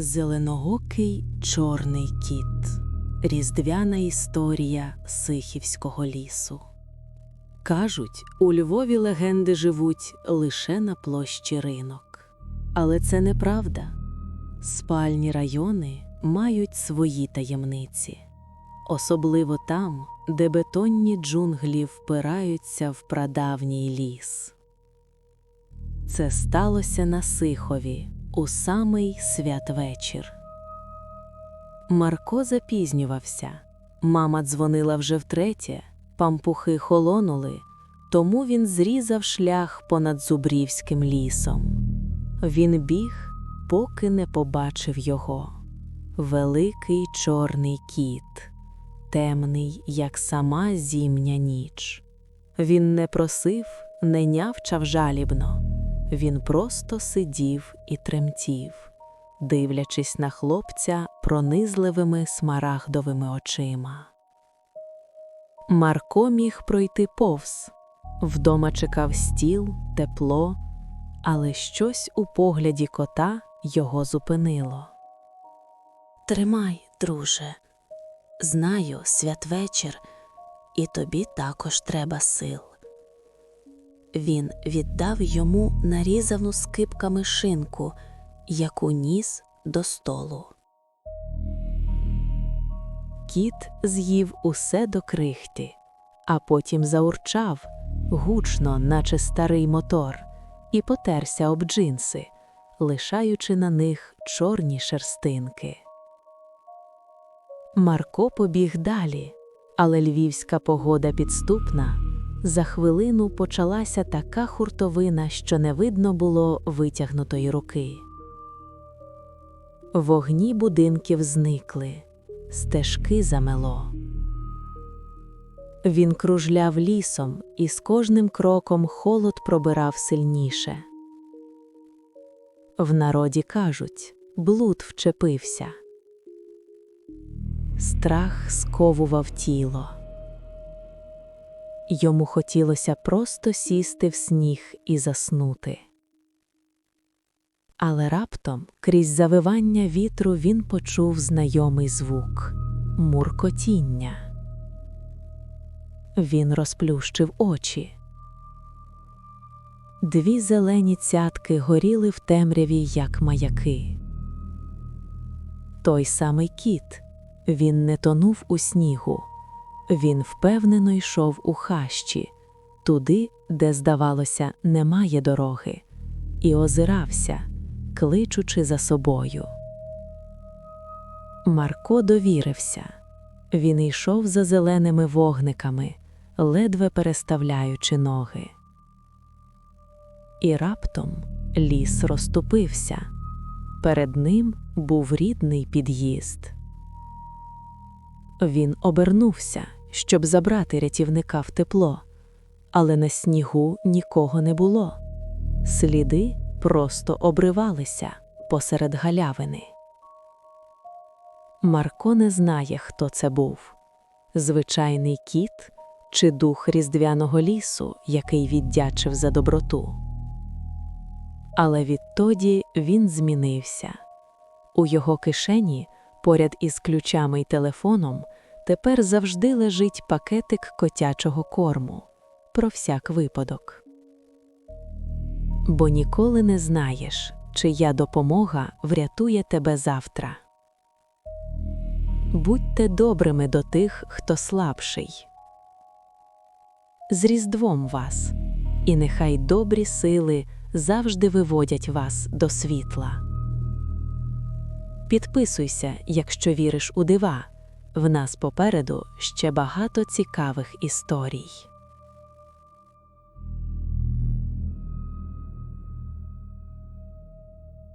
Зеленоокий чорний кіт. Різдвяна історія Сихівського лісу. Кажуть, у Львові легенди живуть лише на площі ринок. Але це неправда. Спальні райони мають свої таємниці, особливо там, де бетонні джунглі впираються в прадавній ліс. Це сталося на Сихові у самий святвечір. Марко запізнювався. Мама дзвонила вже втретє, пампухи холонули, тому він зрізав шлях понад Зубрівським лісом. Він біг, поки не побачив його. Великий чорний кіт, темний, як сама зімня ніч. Він не просив, не нявчав жалібно. Він просто сидів і тремтів, дивлячись на хлопця пронизливими смарагдовими очима. Марко міг пройти повз. Вдома чекав стіл, тепло, але щось у погляді кота його зупинило. Тримай, друже. Знаю, святвечір, і тобі також треба сил. Він віддав йому нарізану скипками шинку, яку ніс до столу. Кіт з'їв усе до крихти, а потім заурчав гучно, наче старий мотор, і потерся об джинси, лишаючи на них чорні шерстинки. Марко побіг далі, але львівська погода підступна. За хвилину почалася така хуртовина, що не видно було витягнутої руки. Вогні будинків зникли, стежки замело. Він кружляв лісом, і з кожним кроком холод пробирав сильніше. В народі кажуть блуд вчепився. Страх сковував тіло. Йому хотілося просто сісти в сніг і заснути. Але раптом, крізь завивання вітру, він почув знайомий звук муркотіння. Він розплющив очі. Дві зелені цятки горіли в темряві, як маяки. Той самий кіт, він не тонув у снігу. Він впевнено йшов у хащі, туди, де, здавалося, немає дороги, і озирався, кличучи за собою. Марко довірився. Він йшов за зеленими вогниками, ледве переставляючи ноги. І раптом ліс розступився. Перед ним був рідний під'їзд. Він обернувся, щоб забрати рятівника в тепло, але на снігу нікого не було. Сліди просто обривалися посеред галявини. Марко не знає, хто це був звичайний кіт чи дух різдвяного лісу, який віддячив за доброту. Але відтоді він змінився. У його кишені, поряд із ключами й телефоном, тепер завжди лежить пакетик котячого корму про всяк випадок. Бо ніколи не знаєш, чия допомога врятує тебе завтра. Будьте добрими до тих, хто слабший. З Різдвом вас, і нехай добрі сили завжди виводять вас до світла. Підписуйся, якщо віриш у дива. В нас попереду ще багато цікавих історій.